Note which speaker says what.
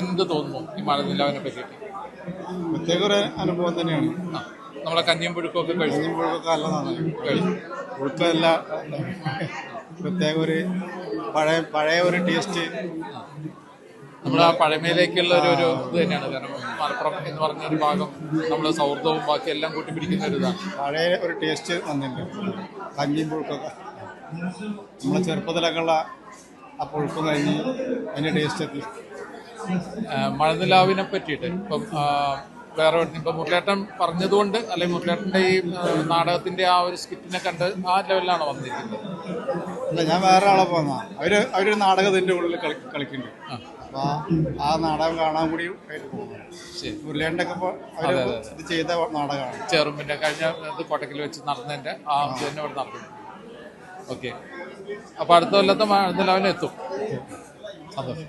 Speaker 1: എന്ത് തോന്നുന്നു ഈ മഴനിലാവിനെ പറ്റിയിട്ട്
Speaker 2: പ്രത്യേക ഒരു അനുഭവം തന്നെയാണ്.
Speaker 1: നമ്മളെ കഞ്ഞിയും പുഴുക്കൊക്കെ കഴിച്ചു.
Speaker 2: പുഴുക്കൊക്കെ നല്ലതാണ്. പുഴുക്കല്ല പ്രത്യേക ഒരു പഴയ പഴയ ഒരു ടേസ്റ്റ്
Speaker 1: നമ്മുടെ ആ പഴമയിലേക്കുള്ള ഒരു ഒരു ഇത് തന്നെയാണ്. കാരണം മലപ്പുറം എന്ന് പറഞ്ഞ ഒരു ഭാഗം നമ്മൾ സൗഹൃദവും ബാക്കി എല്ലാം കൂട്ടി പിടിക്കുന്ന ഒരു ഇതാണ്.
Speaker 2: പഴയ ഒരു ടേസ്റ്റ് വന്നിട്ടുണ്ട്. കഞ്ഞിയും പുഴുക്കൊക്കെ. നമ്മളെ ചെറുപ്പത്തിലൊക്കെ ഉള്ള ആ പുഴുക്കും കഴിഞ്ഞ് അതിന്റെ ടേസ്റ്റ് എത്തി
Speaker 1: മഴനിലാവിനെ പറ്റിയിട്ട്. ഇപ്പം വേറെ ഇപ്പം മുരളേട്ടൻ പറഞ്ഞതുകൊണ്ട് അല്ലെങ്കിൽ മുരളേട്ടന്റെ ഈ നാടകത്തിന്റെ നാടകത്തിന്റെ ആ ഒരു സ്കിറ്റിനെ കണ്ട് ആ ലെവലിലാണ് വന്നിരിക്കുന്നത്.
Speaker 2: അല്ല ഞാൻ വേറെ ആളെ പോന്ന. അവർ അവരൊരു നാടകത്തിന്റെ ഉള്ളിൽ കളി കളിക്കുന്നുണ്ട്. അപ്പോൾ ആ നാടകം കാണാൻ കൂടി ഒക്കെ ഇത് ചെയ്ത നാടകമാണ്.
Speaker 1: ചെറുമ്പിന്റെ കഴിഞ്ഞ കോട്ടക്കിൽ വെച്ച് നടന്നതിന്റെ ആ തന്നെ ഇവിടെ നടന്നു ഓക്കെ. അപ്പോൾ അടുത്ത കൊല്ലത്തെ മഴനിലാവിനെത്തും. സന്തോഷം